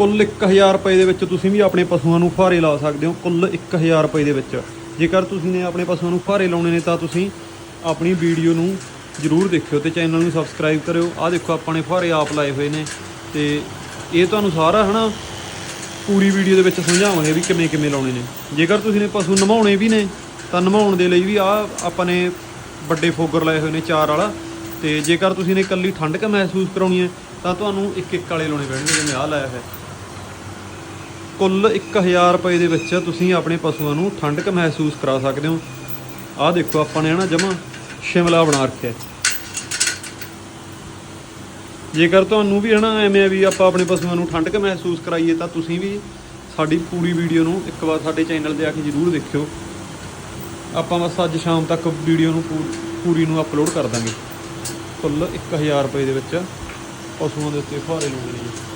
ਕੁੱਲ 1000 ਰੁਪਏ ਦੇ ਵਿੱਚ ਤੁਸੀਂ ਵੀ ਆਪਣੇ ਪਸ਼ੂਆਂ ਨੂੰ ਫੁਹਾਰੇ ਲਾ ਸਕਦੇ ਹੋ, ਕੁੱਲ 1000 ਰੁਪਏ ਦੇ ਵਿੱਚ। ਜੇਕਰ ਤੁਸੀਂ ਨੇ ਆਪਣੇ ਪਸ਼ੂਆਂ ਨੂੰ ਫੁਹਾਰੇ ਲਾਉਣੇ ਨੇ ਤਾਂ ਤੁਸੀਂ ਆਪਣੀ ਵੀਡੀਓ ਨੂੰ ਜਰੂਰ ਦੇਖਿਓ ਤੇ ਚੈਨਲ ਨੂੰ ਸਬਸਕ੍ਰਾਈਬ ਕਰਿਓ। ਆਹ ਦੇਖੋ, ਆਪਾਂ ਨੇ ਫੁਹਾਰੇ ਆਪ ਲਾਏ ਹੋਏ ਨੇ ਤੇ ਇਹ ਤੁਹਾਨੂੰ ਸਾਰਾ ਹਨਾ ਪੂਰੀ ਵੀਡੀਓ ਦੇ ਵਿੱਚ ਸਮਝਾਵਾਂਗੇ ਵੀ ਕਿਵੇਂ ਕਿਵੇਂ ਲਾਉਣੇ ਨੇ। ਜੇਕਰ ਤੁਸੀਂ ਨੇ ਪਸ਼ੂ ਨਮਾਉਣੇ ਵੀ ਨੇ, ਤਾਂ ਨਮਾਉਣ ਦੇ ਲਈ ਵੀ ਆ ਆਪਾਂ ਨੇ ਵੱਡੇ ਫੋਗਰ ਲਾਏ ਹੋਏ ਨੇ ਚਾਰ ਵਾਲਾ। ਤੇ ਜੇਕਰ ਤੁਸੀਂ ਨੇ ਇਕੱਲੀ ਠੰਡਕ ਮਹਿਸੂਸ ਕਰਾਉਣੀ ਹੈ, ਤਾਂ ਤੁਹਾਨੂੰ ਇੱਕ ਇੱਕ ਵਾਲੇ ਲਾਉਣੇ ਪੈਣਗੇ, ਜਿਵੇਂ ਆਹ ਲਾਇਆ ਹੈ ਕੁੱਲ 1000 ਰੁਪਏ ਦੇ ਵਿੱਚ ਤੁਸੀਂ ਆਪਣੇ ਪਸ਼ੂਆਂ ਨੂੰ ਠੰਡਕ ਮਹਿਸੂਸ ਕਰਾ ਸਕਦੇ ਹੋ। ਆਹ ਦੇਖੋ, ਆਪਾਂ ਨੇ ਹਨਾ ਜਮਾ ਸ਼ਿਮਲਾ ਬਣਾ ਰੱਖਿਆ ਜੇਕਰ ਤੁਹਾਨੂੰ ਵੀ ਹਨਾ ਐਵੇਂ ਆ ਵੀ ਆਪਾਂ ਆਪਣੇ ਪਸ਼ੂਆਂ ਨੂੰ ਠੰਡਕ ਮਹਿਸੂਸ ਕਰਾਈਏ, ਤਾਂ ਤੁਸੀਂ ਵੀ ਸਾਡੀ ਪੂਰੀ ਵੀਡੀਓ ਨੂੰ ਇੱਕ ਵਾਰ ਸਾਡੇ ਚੈਨਲ ਤੇ ਆ ਕੇ ਜਰੂਰ ਦੇਖਿਓ। ਆਪਾਂ ਬਸ ਅੱਜ ਸ਼ਾਮ ਤੱਕ ਵੀਡੀਓ ਨੂੰ ਪੂ- ਪੂਰੀ ਨੂੰ ਅਪਲੋਡ ਕਰ ਦਾਂਗੇ। ਕੁੱਲ 1000 ਰੁਪਏ ਦੇ ਵਿੱਚ ਪਸ਼ੂਆਂ ਦੇ ਉੱਤੇ ਫੁਹਾਰੇ ਲਾਉਣੇ ਨੇ।